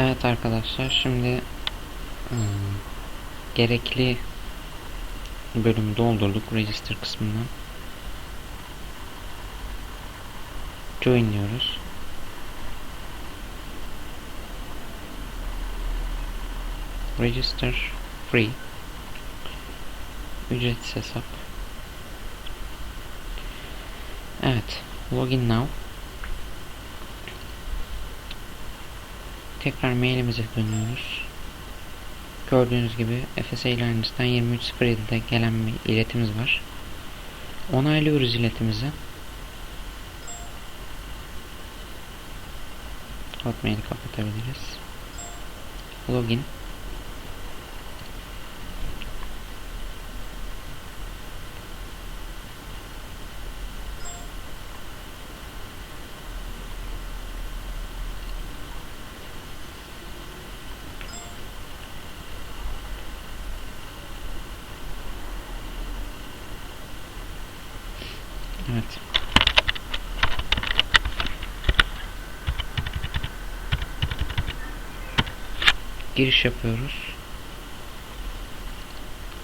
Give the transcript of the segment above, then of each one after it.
Evet arkadaşlar şimdi ım, gerekli bölümü doldurduk register kısmından. Join diyoruz. Register free. Ücretsiz hesap. Evet. Login now. Tekrar mailimize dönüyoruz. Gördüğünüz gibi FS Airlines'tan 23.07'de gelen bir iletimiz var. Onaylıyoruz iletimizi. Hotmail'i kapatabiliriz. Login. Evet. Giriş yapıyoruz.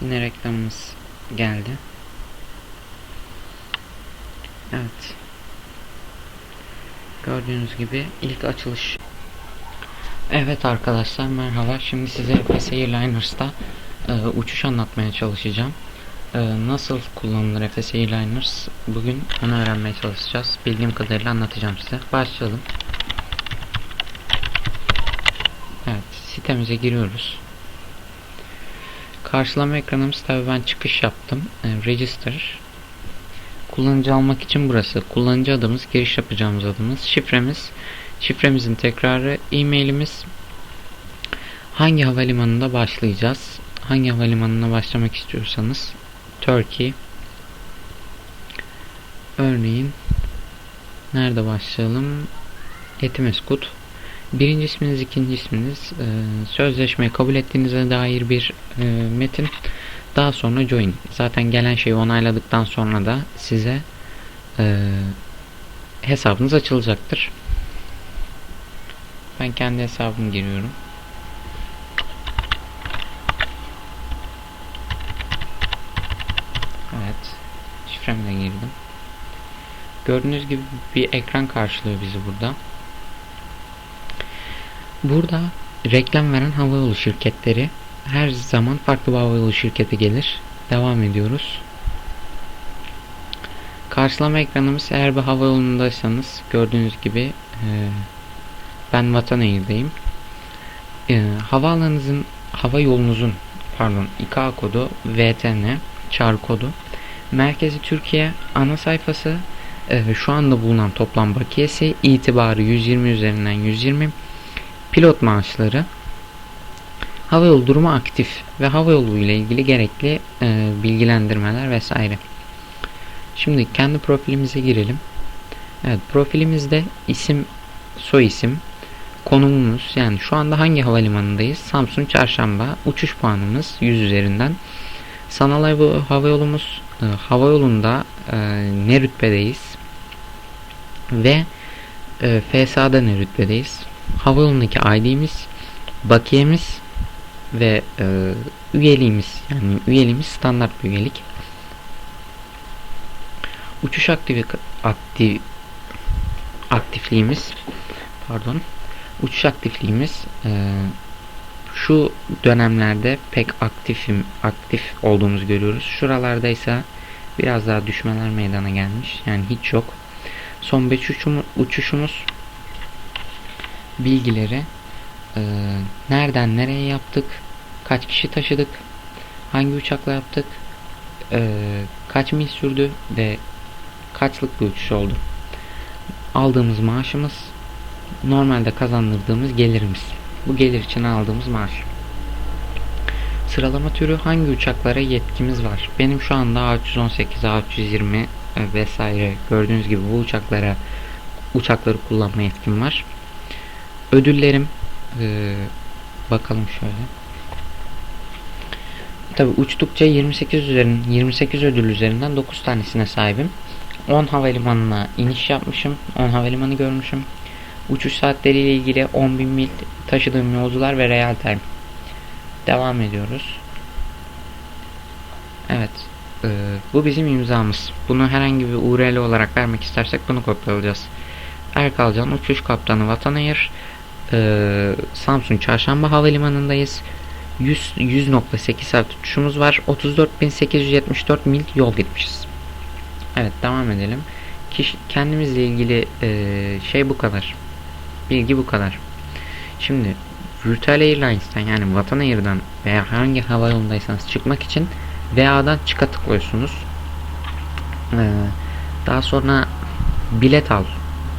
Yine reklamımız geldi. Evet. Gördüğünüz gibi ilk açılış. Evet arkadaşlar merhaba. Şimdi size FS Airliners'ta e, uçuş anlatmaya çalışacağım. Ee, nasıl kullanılır FS Airliners bugün onu öğrenmeye çalışacağız. Bildiğim kadarıyla anlatacağım size. Başlayalım. Evet sitemize giriyoruz. Karşılama ekranımız tabi ben çıkış yaptım. Ee, register. Kullanıcı almak için burası. Kullanıcı adımız, giriş yapacağımız adımız, şifremiz, şifremizin tekrarı, e-mailimiz, hangi havalimanında başlayacağız, hangi havalimanına başlamak istiyorsanız Turkey örneğin nerede başlayalım Etimeskut birinci isminiz ikinci isminiz e, sözleşmeyi kabul ettiğinize dair bir e, metin daha sonra join zaten gelen şeyi onayladıktan sonra da size e, hesabınız açılacaktır ben kendi hesabımı giriyorum Evet. Şifremle girdim. Gördüğünüz gibi bir ekran karşılıyor bizi burada. Burada reklam veren havayolu şirketleri her zaman farklı bir havayolu şirketi gelir. Devam ediyoruz. Karşılama ekranımız eğer bir havayolundaysanız gördüğünüz gibi e, ben Vatan Air'deyim. E, havaalanınızın hava yolunuzun pardon İK kodu VTN çağrı kodu. Merkezi Türkiye ana sayfası e, şu anda bulunan toplam bakiyesi itibarı 120 üzerinden 120 pilot maaşları havayolu durumu aktif ve havayolu ile ilgili gerekli e, bilgilendirmeler vesaire. Şimdi kendi profilimize girelim. Evet profilimizde isim soy isim konumumuz yani şu anda hangi havalimanındayız? Samsun Çarşamba uçuş puanımız 100 üzerinden Sanal hava, hava yolumuz e, hava yolunda e, ne rütbedeyiz ve e, FSA'da ne rütbedeyiz. Hava yolundaki ID'miz, bakiyemiz ve e, üyeliğimiz yani üyeliğimiz standart bir üyelik. Uçuş aktif aktif aktifliğimiz pardon uçuş aktifliğimiz e, şu dönemlerde pek aktifim aktif olduğumuzu görüyoruz. Şuralarda ise biraz daha düşmeler meydana gelmiş. Yani hiç yok. Son 5 uçumu, uçuşumuz bilgileri e, nereden nereye yaptık, kaç kişi taşıdık, hangi uçakla yaptık, e, kaç mil sürdü ve kaçlık bir uçuş oldu. Aldığımız maaşımız normalde kazandırdığımız gelirimiz. Bu gelir için aldığımız maaş. Sıralama türü hangi uçaklara yetkimiz var? Benim şu anda A318, A320 e, vesaire gördüğünüz gibi bu uçaklara uçakları kullanma yetkim var. Ödüllerim ee, bakalım şöyle. Tabi uçtukça 28 üzerin 28 ödül üzerinden 9 tanesine sahibim. 10 havalimanına iniş yapmışım. 10 havalimanı görmüşüm. Uçuş saatleriyle ilgili 10.000 mil taşıdığım yolcular ve real time. Devam ediyoruz. Evet. e, bu bizim imzamız. Bunu herhangi bir URL olarak vermek istersek bunu kopyalayacağız. Erkalcan Uçuş Kaptanı Vatan Air e, Samsun Çarşamba Havalimanı'ndayız. 100 100.8 saat uçuşumuz var. 34.874 mil yol gitmişiz. Evet devam edelim. Kişi, kendimizle ilgili e, şey bu kadar. Bilgi bu kadar. Şimdi Virtual Airlines'ten yani Vatan Air'dan veya hangi hava yolundaysanız çıkmak için VA'dan çıka tıklıyorsunuz. Ee, daha sonra bilet al.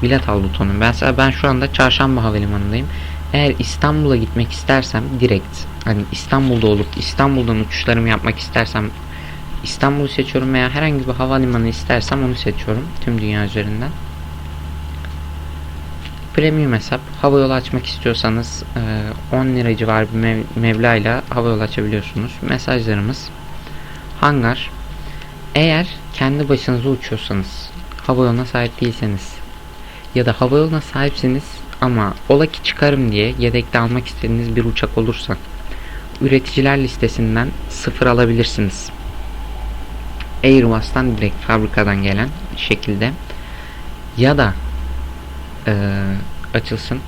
Bilet al butonu. Mesela ben şu anda Çarşamba Havalimanı'ndayım. Eğer İstanbul'a gitmek istersem direkt hani İstanbul'da olup İstanbul'dan uçuşlarımı yapmak istersem İstanbul'u seçiyorum veya herhangi bir havalimanı istersem onu seçiyorum tüm dünya üzerinden. Premium hesap hava yolu açmak istiyorsanız e, 10 lira civarı bir mev- meblağıyla hava yolu açabiliyorsunuz. Mesajlarımız hangar eğer kendi başınıza uçuyorsanız hava yoluna sahip değilseniz ya da hava yoluna sahipsiniz ama ola ki çıkarım diye yedekte almak istediğiniz bir uçak olursa üreticiler listesinden sıfır alabilirsiniz. Airbus'tan direkt fabrikadan gelen şekilde ya da eee, açılsın